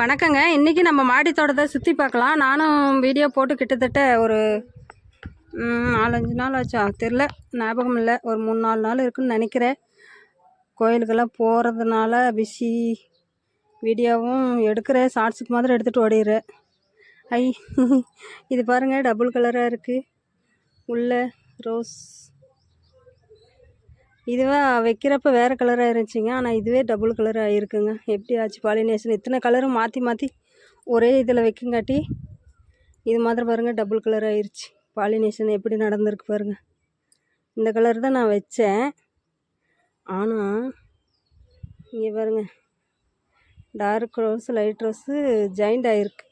வணக்கங்க. இன்றைக்கி நம்ம மாடி தோட்டத்தை சுற்றி பார்க்கலாம். நானும் வீடியோ போட்டு கிட்டத்தட்ட ஒரு நாலஞ்சு நாள் ஆச்சா? தெரில ஞாபகம் இல்லை. ஒரு மூணு நாலு நாள் இருக்குன்னு நினைக்கிறேன். கோயிலுக்கெல்லாம் போகிறதுனால பிஸி வீடியோவும் எடுக்கிறேன். ஷார்ட்ஸுக்கு மாதிரி எடுத்துகிட்டு ஓடிடுறேன். ஐ இது பாருங்கள் டபுள் கலராக இருக்குது உள்ள ரோஸ் இதுவே வைக்கிறப்ப வேறு கலராக இருந்துச்சுங்க. ஆனால் இதுவே டபுள் கலராக இருக்குங்க. எப்படி ஆச்சு? பாலினேஷன் இத்தனை கலரும் மாற்றி மாற்றி ஒரே இதில் வைக்கங்காட்டி இது மாதிரி பாருங்கள் டபுள் கலர் ஆயிடுச்சு பாலினேஷன் எப்படி நடந்திருக்கு பாருங்கள் இந்த கலர் தான் நான் வச்சேன். ஆனால் இங்கே பாருங்க. Dark rose light rose joint ஆகிருக்கு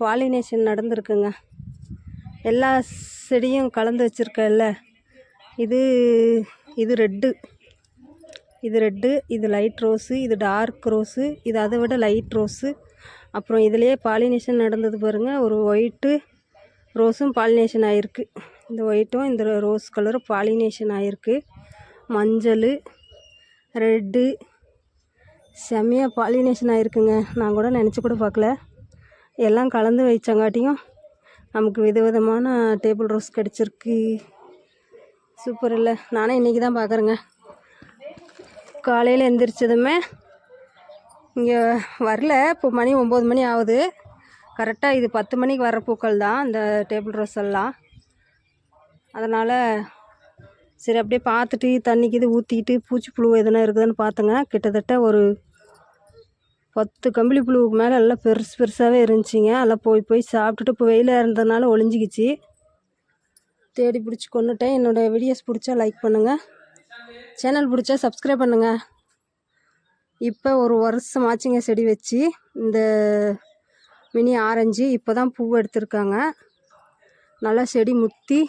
பாலினேஷன் நடந்திருக்குங்க. எல்லா செடியும் கலந்து வச்சுருக்கேன்ல. இது இது ரெட்டு. இது ரெட்டு இது லைட் ரோஸு இது டார்க் ரோஸு இது அதை விட லைட் ரோஸு அப்புறம் இதுலேயே பாலினேஷன் நடந்தது பாருங்கள் ஒரு ஒயிட்டு ரோஸும் பாலினேஷன் ஆகிருக்கு இந்த ஒயிட்டும் இந்த ரோஸ் கலரும் பாலினேஷன் ஆகிருக்கு மஞ்சள் ரெட்டு செம்மையாக பாலினேஷன் ஆகிருக்குங்க நான் கூட நினச்சி கூட பார்க்கல. எல்லாம் கலந்து வைச்சங்காட்டியும் நமக்கு விதவிதமான டேபிள் ரோஸ் கிடச்சிருக்கு. சூப்பர் இல்லை. நானே இன்றைக்கி தான் பார்க்குறேங்க. காலையில் எந்திரிச்சதுமே இங்கே வரல. இப்போ மணி ஒம்பது மணி ஆகுது. கரெக்டாக இது பத்து மணிக்கு வர பூக்கள் தான் இந்த டேபிள் ரோஸ் எல்லாம். அதனால் சரி அப்படியே பார்த்துட்டு தண்ணிக்கு இது ஊற்றிக்கிட்டு பூச்சி புழு எதுனா இருக்குதுன்னு பார்த்தேங்க. கிட்டத்தட்ட ஒரு பத்து கம்பளி புழுவுக்கு மேலே எல்லாம் பெருசு பெருசாகவே இருந்துச்சிங்க. எல்லாம் போய் போய் சாப்பிட்டுட்டு இப்போ வெயிலாக இருந்ததுனால ஒளிஞ்சிக்கிச்சு. தேடி பிடிச்சி கொண்டுட்டேன். என்னோடய வீடியோஸ் பிடிச்சா லைக் பண்ணுங்கள் சேனல் பிடிச்சா சப்ஸ்கிரைப் பண்ணுங்கள் இப்போ ஒரு வருஷம் ஆச்சுங்க செடி வச்சு. இந்த மினி ஆரஞ்சு இப்போ தான் பூ எடுத்திருக்காங்க. நல்லா செடி முத்தி.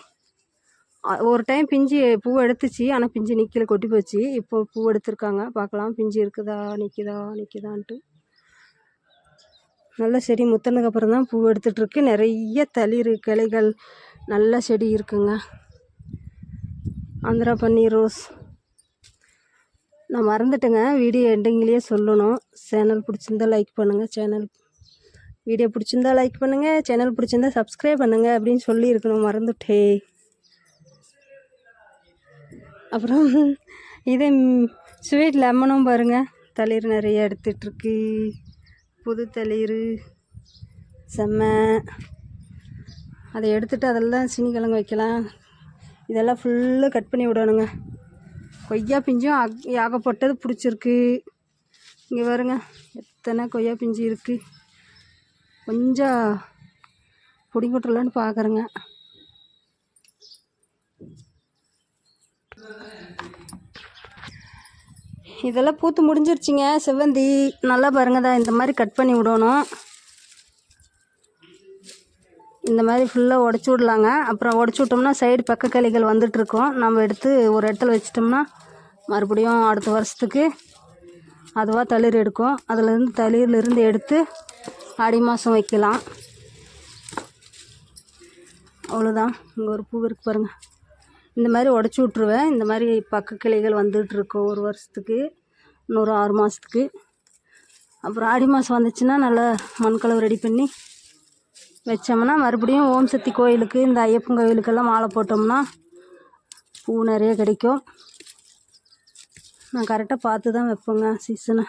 ஒரு டைம் பிஞ்சு பூ எடுத்துச்சு. ஆனால் பிஞ்சு நிற்கல கொட்டி போச்சு. இப்போ பூ எடுத்திருக்காங்க. பார்க்கலாம். பிஞ்சு இருக்குதா நிற்கிதா நிற்கிதான்ட்டு நல்ல செடி முத்தினதுக்கப்புறம் தான் பூ எடுத்துகிட்ருக்கு நிறைய தளிர் கிளைகள் நல்ல செடி இருக்குங்க. ஆந்திரா பன்னீர் ரோஸ். நான் மறந்துட்டேங்க வீடியோ எண்டிங்லேயே சொல்லணும். சேனல் பிடிச்சிருந்தா லைக் பண்ணுங்கள் சேனல் வீடியோ பிடிச்சிருந்தா லைக் பண்ணுங்கள் சேனல் பிடிச்சிருந்தா சப்ஸ்கிரைப் பண்ணுங்கள் அப்படின்னு சொல்லியிருக்கணும் மறந்துட்டே. அப்புறம் இதே ஸ்வீட் லெமனும் பாருங்கள் தளிர் நிறைய எடுத்துகிட்ருக்கு புது தளிர் செம்ம. அதை எடுத்துகிட்டு அதெல்லாம் சீனிக்கிழங்கு வைக்கலாம். இதெல்லாம் ஃபுல்லாக கட் பண்ணி விடணுங்க. கொய்யா பிஞ்சும் அக் ஏகப்பட்டது பிடிச்சிருக்கு. இங்கே பாருங்க எத்தனை கொய்யா பிஞ்சு இருக்குது கொஞ்சம் பிடிங்கிட்டுலான்னு பார்க்குறேங்க இதெல்லாம் பூத்து முடிஞ்சிருச்சுங்க செவ்வந்தி. நல்லா பாருங்க தான் இந்த மாதிரி கட் பண்ணி விடணும். இந்த மாதிரி ஃபுல்லாக உடச்சி விடலாங்க. அப்புறம் உடச்சி விட்டோம்னா சைடு பக்க கிளைகள் வந்துட்டுருக்கோம். நம்ம எடுத்து ஒரு இடத்துல வச்சிட்டோம்னா மறுபடியும் அடுத்த வருஷத்துக்கு அதுவாக தளிர் எடுக்கும். அதுலேருந்து தளிர்லேருந்து எடுத்து ஆடி மாதம் வைக்கலாம். அவ்வளோதான் இங்கே ஒரு பூ இருக்கு பாருங்கள் இந்த மாதிரி உடச்சி விட்ருவேன் இந்த மாதிரி பக்க கிளைகள் வந்துட்டு ஒரு வருஷத்துக்கு. இன்னொரு ஆறு மாதத்துக்கு அப்புறம் ஆடி மாதம் வந்துச்சுன்னா நல்லா மண்கலவை ரெடி பண்ணி வச்சோம்னா மறுபடியும் ஓம் சக்தி கோயிலுக்கு இந்த ஐயப்பன் கோயிலுக்கெல்லாம் மாலை போட்டோம்னா பூ நிறைய கிடைக்கும். நான் கரெக்டாக பார்த்து தான் வைப்பேங்க சீசனை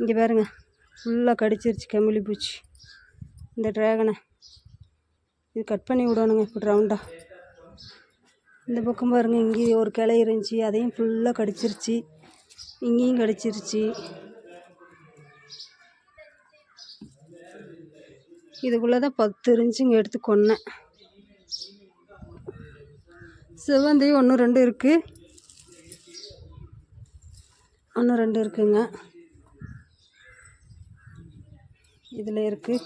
இங்கே பாருங்க ஃபுல்லாக கடிச்சிருச்சு கமிழி பூச்சி. இந்த ட்ராகனை இது கட் பண்ணி விடணுங்க இப்படி ரவுண்டாக இந்த பக்கம் பாருங்க இங்கேயும் ஒரு கிளை இருந்துச்சு அதையும் ஃபுல்லாக கடிச்சிருச்சு. இங்கேயும் கடிச்சிருச்சு. இதுக்குள்ளே தான் பத்து இருந்துச்சுங்க எடுத்து கொன்னேன் செவ்வந்தி ஒன்று ரெண்டு இருக்குது ஒன்று ரெண்டு இருக்குங்க. இதில் இருக்குது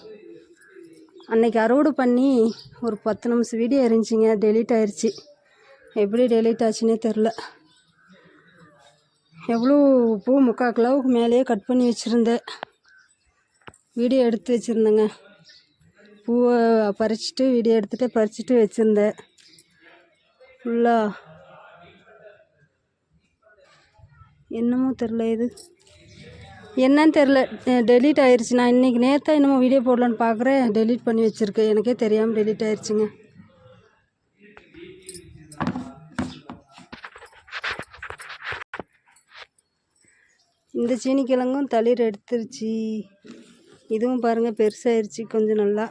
அன்னைக்கு அறுவடை பண்ணி ஒரு பத்து நிமிஷம் வீடியோ இருந்துச்சுங்க டெலீட் ஆயிடுச்சு எப்படி டெலீட் ஆச்சுன்னே தெரில எவ்வளோ பூ முக்கால் கிலோவுக்கு மேலேயே கட் பண்ணி வச்சுருந்தேன். வீடியோ எடுத்து வச்சுருந்தேங்க. பூவை பறிச்சுட்டு வீடியோ எடுத்துகிட்டு பறிச்சுட்டு வச்சுருந்தேன். ஃபுல்லாக என்னமோ தெரில இது. என்னன்னு தெரில டெலீட் ஆயிடுச்சு நான் இன்றைக்கி நேற்றா என்னமோ வீடியோ போடலான்னு பார்க்குறேன் டெலீட் பண்ணி வச்சுருக்கேன். எனக்கே தெரியாமல் டெலீட் ஆயிடுச்சுங்க இந்த சீனிக்கிழங்கும் தளிர் எடுத்துருச்சு. இதுவும் பாருங்கள் பெருசாகிருச்சு கொஞ்சம் நல்லா.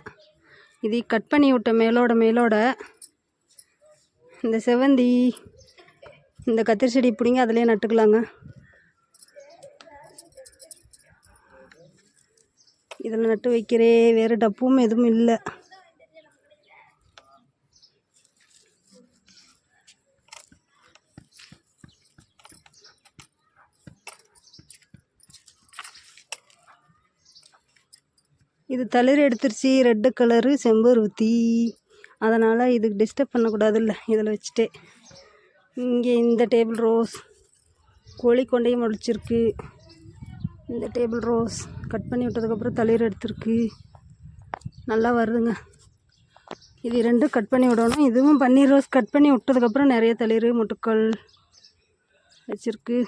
இது கட் பண்ணி விட்ட மேலோட மேலோட இந்த செவந்தி இந்த கத்திரி செடி பிடிங்க அதிலே நட்டுக்கலாங்க. இதில் நட்டு வைக்கிறே வேறு டப்பும் எதுவும் இல்லை. இது தளிர் எடுத்துருச்சு ரெட்டு கலரு செம்பருத்தி அதனால் இதுக்கு டிஸ்டர்ப் பண்ணக்கூடாதுல்ல இதில் வச்சுட்டே. இங்கே இந்த டேபிள் ரோஸ் கோழி கொண்டையும் முளைச்சிருக்கு. இந்த டேபிள் ரோஸ் கட் பண்ணி விட்டதுக்கப்புறம் தளிர் எடுத்துருக்கு. நல்லா வருதுங்க. இது ரெண்டும் கட் பண்ணி விடணும். இதுவும் பன்னீர் ரோஸ் கட் பண்ணி விட்டதுக்கப்புறம் நிறைய தளிர் முட்டுக்கள் வச்சுருக்கு.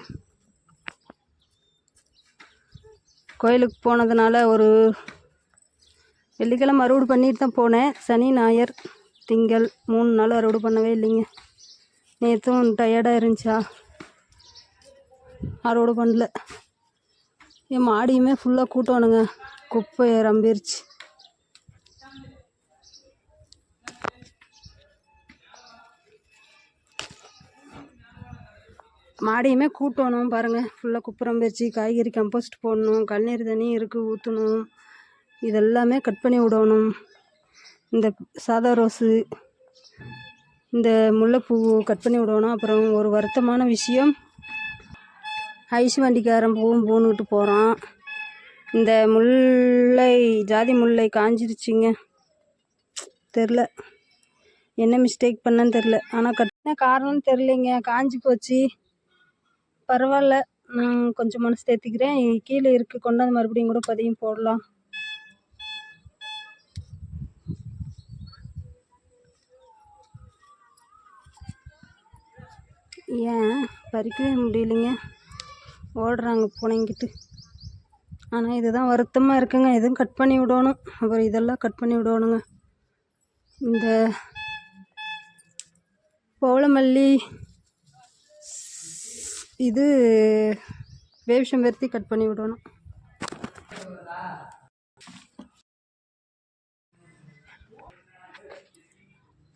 கோயிலுக்கு போனதுனால ஒரு வெள்ளிக்கிழமை அறுவடை பண்ணிட்டு தான் போனேன். சனி ஞாயிறு திங்கள் மூணு நாள் அறுவடை பண்ணவே இல்லைங்க. நேற்றும் டயர்டாக இருந்துச்சா? அறுவடை பண்ணல. என் மாடியுமே ஃபுல்லாக கூட்டணுங்க குப்பை ரம்பிருச்சு மாடியுமே கூட்டணும் பாருங்கள் ஃபுல்லாக குப்பை ரம்பிருச்சு காய்கறி கம்போஸ்ட் போடணும். கண்ணீர் தண்ணி இருக்குது ஊற்றணும் இதெல்லாமே கட் பண்ணி விடணும். இந்த சாதா ரோஸு இந்த முல்லைப்பூ கட் பண்ணி விடணும். அப்புறம் ஒரு வருத்தமான விஷயம் ஐஸ் வண்டிக்காரன் பூவும் பூன்னுக்கிட்டு போகிறான் இந்த முல்லை ஜாதி முல்லை காஞ்சிருச்சுங்க. தெரில. என்ன மிஸ்டேக் பண்ணேன்னு தெரில. ஆனால் கட்டின காரணம்னு தெரிலிங்க. காஞ்சி போச்சு. பரவாயில்ல நான் கொஞ்சம் மனசு தேர்த்திக்கிறேன் கீழே இருக்குது கொண்டாந்து மறுபடியும் கூட பதியம் போடலாம். ஏன்? பறிக்கவே முடியலைங்க. ஓடுறாங்க பூனைங்கிட்டு. ஆனால் இதுதான் வருத்தமாக இருக்குங்க. இதுவும் கட் பண்ணி விடணும். அப்புறம் இதெல்லாம் கட் பண்ணி விடணுங்க. இந்த பவளமல்லி இது வேஷம் பருத்தி கட் பண்ணி விடணும்.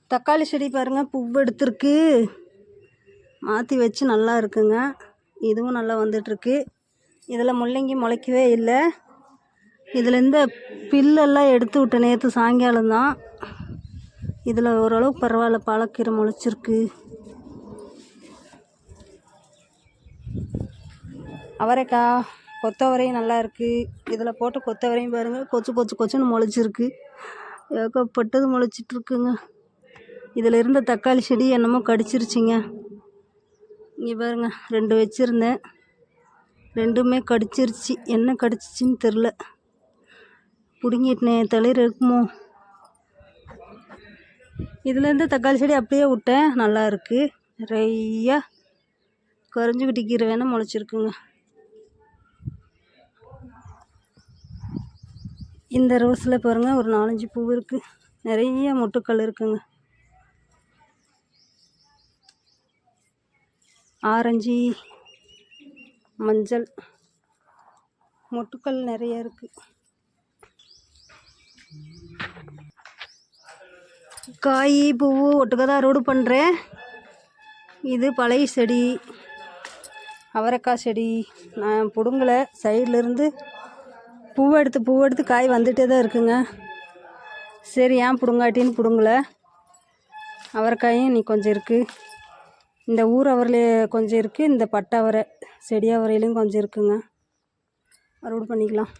தக்காளி செடி பாருங்கள் பூவு எடுத்துருக்கு. மாற்றி வச்சு நல்லா இருக்குங்க. இதுவும் நல்லா வந்துட்டுருக்கு. இதில் முள்ளங்கி முளைக்கவே இல்லை. இதுலேருந்து பில்லெல்லாம் எடுத்து விட்டேன் நேற்று சாயங்காலம் தான். இதில் ஓரளவுக்கு பரவாயில்ல பாலக்கீரை முளைச்சிருக்கு. அவரைக்காய் கொத்தவரையும் நல்லா இருக்குது இதில் போட்டு கொத்தவரையும் பாருங்கள் கொச்சு கொச்சு கொச்சுன்னு முளைச்சிருக்கு. ஏகப்பட்டது முளைச்சிட்ருக்குங்க இதில் இருந்த தக்காளி செடி என்னமோ கடிச்சிருச்சிங்க. இங்கே பாருங்க ரெண்டு வச்சுருந்தேன். ரெண்டுமே கடிச்சிருச்சு. என்ன கடிச்சிச்சின்னு தெரில பிடுங்கிட்டேன் தலையில் இருக்குமோ? இதுலேருந்து தக்காளி செடி அப்படியே விட்டேன். நல்லா இருக்குது நிறையா கரிஞ்சுக்கிட்டி கீரை வேணால் முளைச்சிருக்குங்க. இந்த ரோஸில் பாருங்கள் ஒரு நாலஞ்சு பூ இருக்குது நிறைய மொட்டுக்கள் இருக்குங்க. ஆரஞ்சு மஞ்சள் மொட்டுக்கள் நிறைய இருக்குது காய் பூ ஒட்டுக்க தான் அறுவடை பண்ணுறேன் இது பழைய செடி அவரைக்காய் செடி. நான் பிடுங்கலை சைட்லேருந்து பூவை எடுத்து பூவை எடுத்து காய் வந்துகிட்டே தான் இருக்குங்க. சரி ஏன் பிடுங்காட்டின்னு பிடுங்கலை. அவரைக்காயும் இன்னைக்கு கொஞ்சம் இருக்குது இந்த ஊர் அவரில் கொஞ்சம் இருக்குது இந்த பட்டை அவரை செடி அவரையிலையும் கொஞ்சம் இருக்குங்க. அறுவடை பண்ணிக்கலாம்.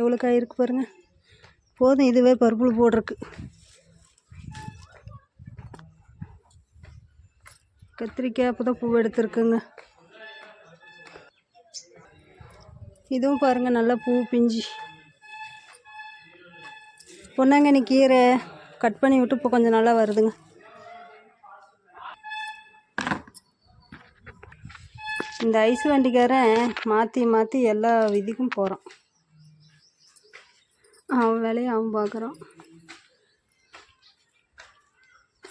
எவ்வளோ காய் இருக்கு பாருங்க. போதும் இதுவே பருப்புள் போடுறக்கு கத்திரிக்காய் அப்போ தான் பூ எடுத்துருக்குங்க. இதுவும் பாருங்கள் நல்லா பூ பிஞ்சு. பொன்னாங்கண்ணி கீரை கட் பண்ணி விட்டு இப்போ கொஞ்சம் நல்லா வருதுங்க. இந்த ஐஸ் வண்டிக்காரன் மாற்றி மாற்றி எல்லா விதிக்கும் போகிறான் அவன் வேலையை அவன் பார்க்குறான்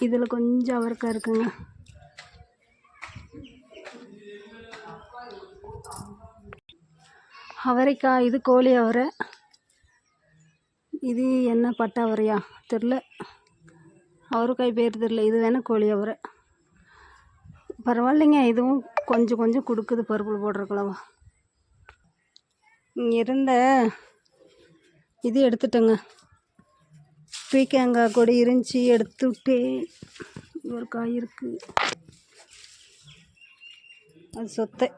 இதில் கொஞ்சம் அவரைக்காய் இருக்குங்க. அவரைக்காய் இது கோழி அவரை. இது என்ன பட்டை அவரையா? தெரில. அவரைக்காய் பேர் தெரில. இது வேணால் கோழி அவரை. பரவாயில்லைங்க. இதுவும் கொஞ்சம் கொஞ்சம் கொடுக்குது. பருப்பில் போடுறக்குள்ளவா இங்கே இருந்த இது எடுத்துட்டேங்க. பீக்கங்காய் கொடி இருந்துச்சு. எடுத்துவிட்டு ஒரு காய் இருக்குது அது சொத்தை.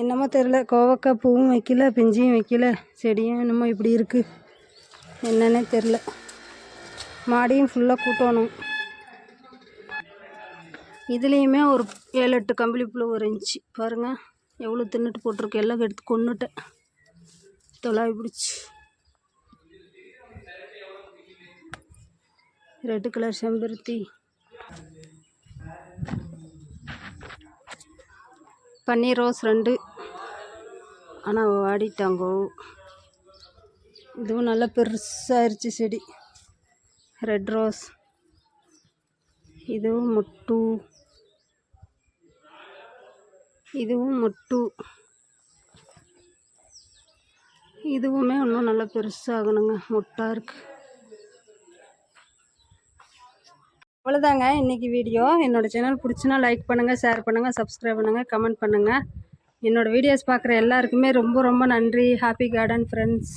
என்னமோ தெரில கோவக்காய் பூவும் வைக்கல பிஞ்சியும் வைக்கல. செடியும் என்னமோ இப்படி இருக்குது என்னன்னே தெரில மாடியும் ஃபுல்லாக கூட்டணும். இதுலேயுமே ஒரு ஏழு எட்டு கம்பளி புழு இருந்துச்சு பாருங்கள் எவ்வளோ தின்னுட்டு போட்டிருக்கு. எல்லாம் எடுத்து கொண்டுட்டேன் தொலாவி பிடிச்சி ரெட்டு கலர் செம்பருத்தி. பன்னீர் ரோஸ் ரெண்டு. ஆனால் வாடிட்டாங்கோ இதுவும் நல்லா பெருசாகிருச்சு செடி. ரெட் ரோஸ் இதுவும் மொட்டு. இதுவும் மொட்டு. இதுவுமே இன்னும் நல்லா பெருசாகணுங்க. மொட்டாக இருக்குது அவ்வளோதாங்க இன்றைக்கி வீடியோ. என்னோடய சேனல் பிடிச்சினா லைக் பண்ணுங்கள் ஷேர் பண்ணுங்கள் சப்ஸ்கிரைப் பண்ணுங்கள் கமெண்ட் பண்ணுங்கள் என்னோடய வீடியோஸ் பார்க்குற எல்லாருக்குமே ரொம்ப ரொம்ப நன்றி. Happy garden friends